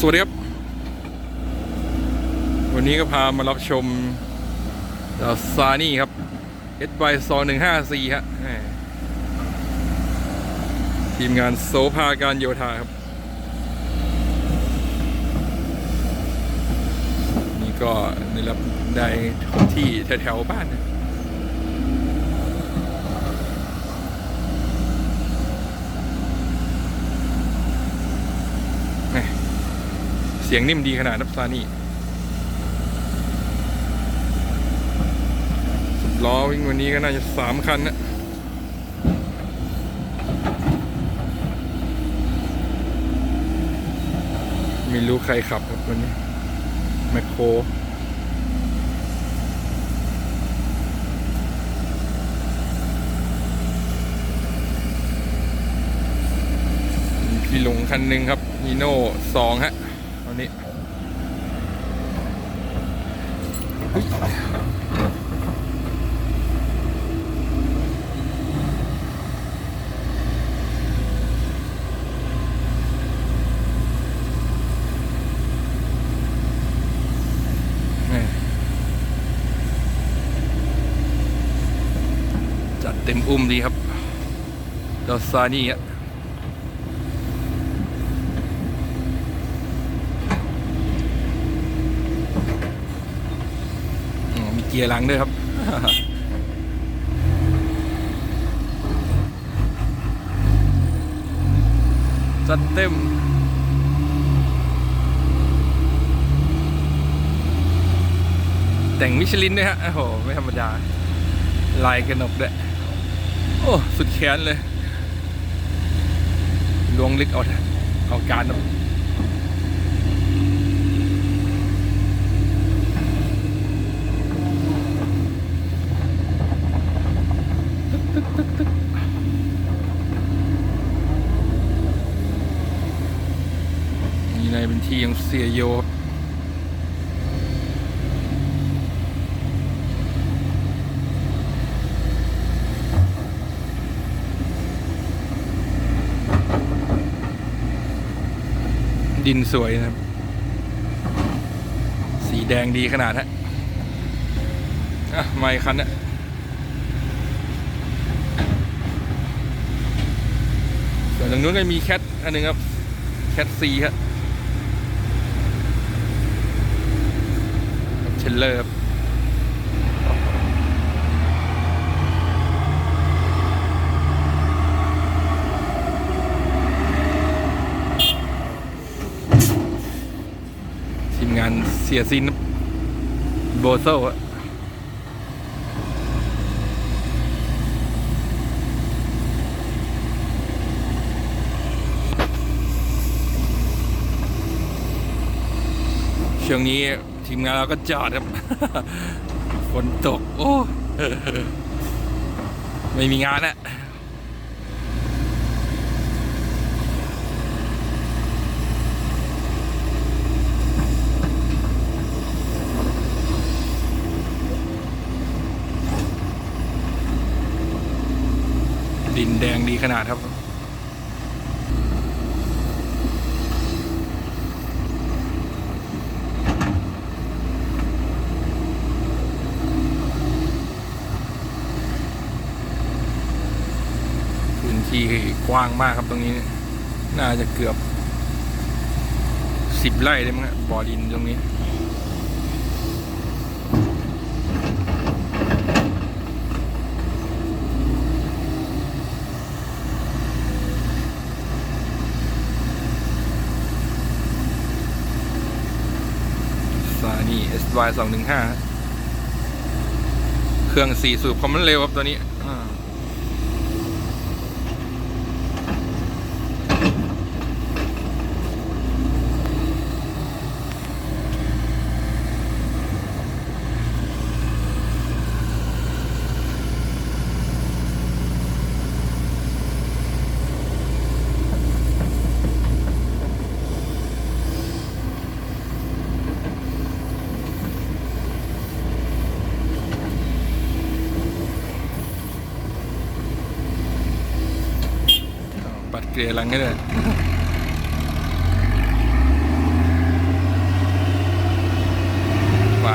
สวัสดีครับ วันนี้ก็พามารับชมซานี่ครับ S by 2 1 5 4ฮะแหมทีมงานโสภาการโยธาครับ นี่ก็ได้รับได้ที่แถวๆบ้านนะแหม เสียงนิ่มดีขนาดนับซานี่ล้อวิ่งวันนี้ก็น่าจะสามคันนะไม่รู้ใครขับครับวันนี้ แมคโครพี่หลงคันหนึ่งครับนีโน่สองฮะ วันนี้จัดเต็มอุ้มดีครับดอซานี่อะอ๋อมีเกียร์หลังด้วยครับ จัดเต็มแต่งมิชลินด้วยฮะ โอ้โห ไม่ธรรมดา ลายกระหนกด้วย โอ้ สุดแขนเลย ลวงลึกเอาเอาการนะ ตึ๊กตึ๊กนี่ในเป็นที่ของเสียโยครับดินสวยนะครับ สีแดงดีขนาดฮะอะไม่คันนะ ส่วนทางนู้นก็มีแคทอันหนึ่งครับแคทซีครับเชลเลอร์ครับทีมงานเสียซินโบโซ่อะ ช่วงนี้ทีมงานเราก็จอดครับ ฝนตก โอ้ ไม่มีงานอะดินแดงดีขนาดครับ พื้นที่ กว้างมากครับตรงนี้ น่าจะเกือบสิบไร่ได้มั้งบ่อดินตรงนี้ซานี่ SY 2 1 5 เครื่องสี่สูบคอมมันเร็วครับตัวนี้ กลียหลังให้เลยไป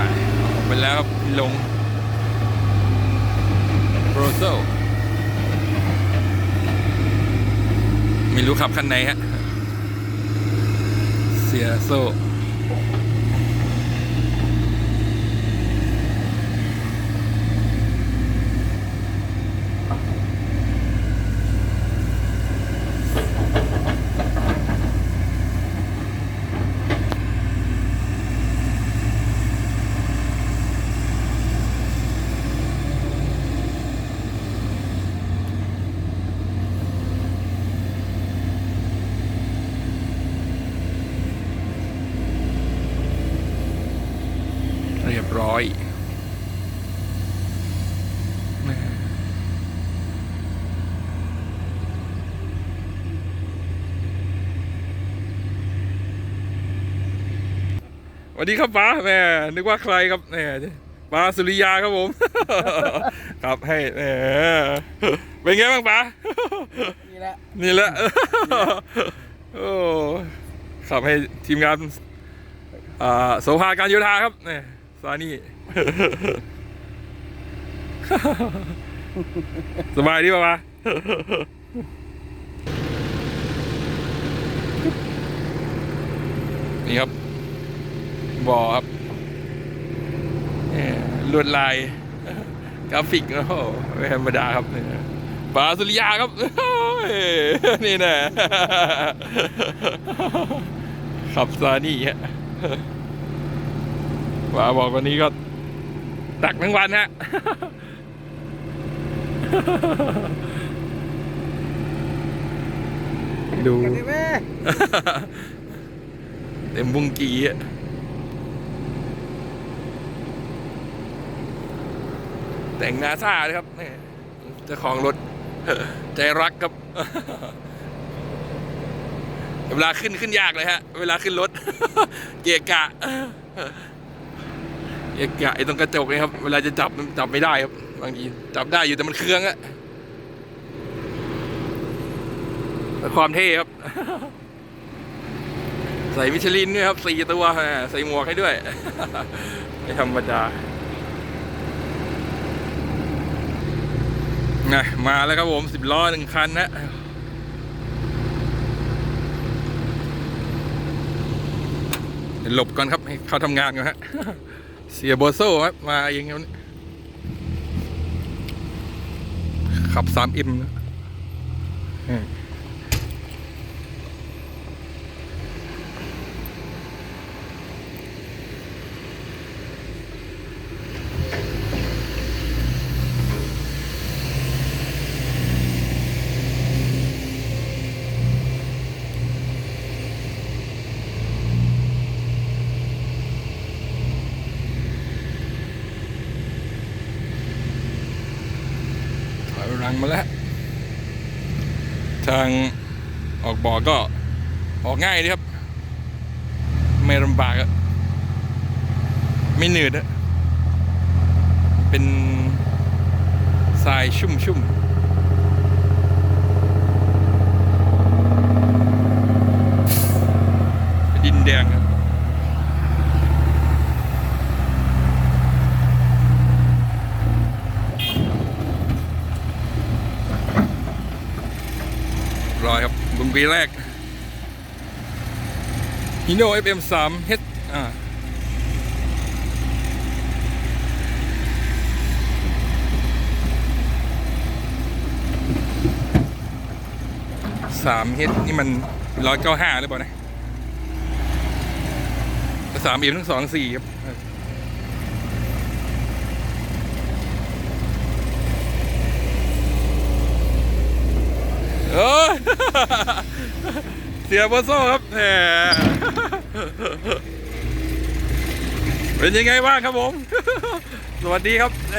ออกไปแล้วลงโรโซไม่รู้ขับคันไหนฮะ เสียโซ่ วัสดีครับป้าแม่นึกว่าใครครับแม่ป้าสุริยาครับผม ครับให้แหมเป็นไงบ้างป้านี่แหละนี่แหละโอ้ขับให้ทีมงานอ่าโสภาการโยธาครับเนี่ยซานี่สบายดีป่ะวะนี่ครับ บอครับเนี่ยลวดลายกราฟิกโอ้โหไม่ธรรมดาครับเนี่ยปลาสุริยาครับโอ้ยนี่แน่ขับซานี่ฮะว่าบอกวันนี้ก็ตักทั้งวันฮะดูกันได้ไหมเต็มบุงกีอะ แต่งนาซาเลยครับนี่เจ้าของรถ ใจรักครับเวลาขึ้นขึ้นยากเลยฮะ เวลาขึ้นรถเกะกะเกะกะไอ้ตรงกระจกนี่ครับ เวลาจะจับมันจับไม่ได้ครับ บางทีจับได้อยู่แต่มันเครื่องอะความเท่ครับ ใส่มิชลินด้วยครับสี่ตัวใส่หมวกให้ด้วยไม่ธรรมดา นะมาแล้วครับผมสิบล้อหนึ่งคันนะเดี๋ยวหลบก่อนครับให้เขาทำงานก่อนฮะเสียโบโซ่ครับมาเองครับวันนี้ขับสามอิมนะ อืมถอยรังมาแล้ว ทางออกบ่อก็ออกง่ายดีครับ ไม่ลำบากอะไม่เหนื่อยอะเป็นทรายชุ่มๆ ดินแดงครับ ร้อยครับบุง ปีแรกฮิโน่ FM3 H อ่าสามเฮดนี่มันร้อยเก้าห้าหรือเปล่านะสามเอ็มทั้งสองสี่ครับ เสียโบโซ่ครับแหมเป็นยังไงบ้างครับผม สวัสดีครับแหม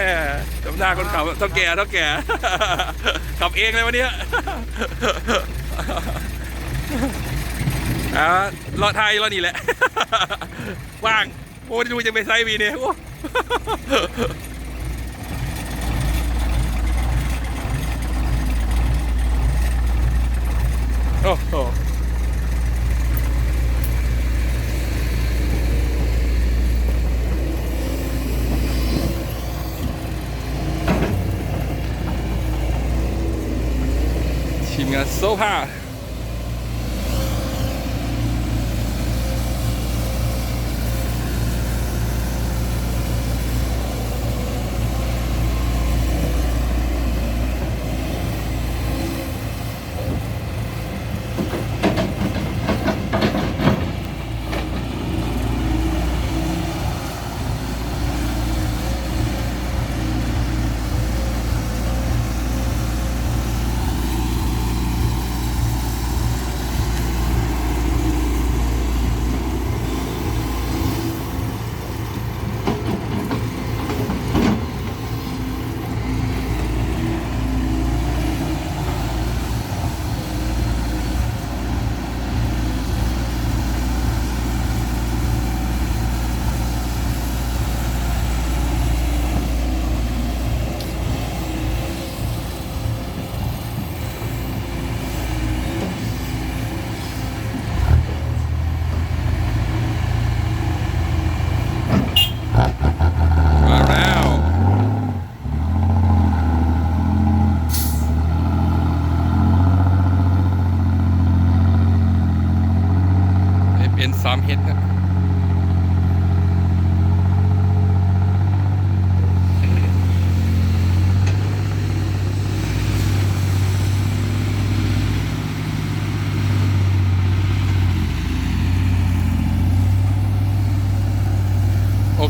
จำหน้าคนขับเท่าแก่เท่าแก่ ขับเองเลยวันนี้อ่ารอไทยรอนี่แหละ ว่าง โอ้ดูจะไปไซส์วีเนี่ย 어, 어. 지금 소파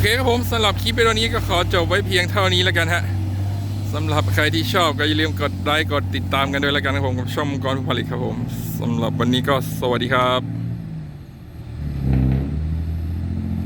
เคครับผมสำหรับคลิปวิดีโอนี้ก็ขอจบไว้เพียงเท่านี้แล้วกันฮะสำหรับใครที่ชอบก็อย่าลืมกดไลค์กดติดตามกันด้วยแล้วกันครับผมกับช่องมังกรผู้ผลิตครับผมสำหรับวันนี้ก็สวัสดีครับ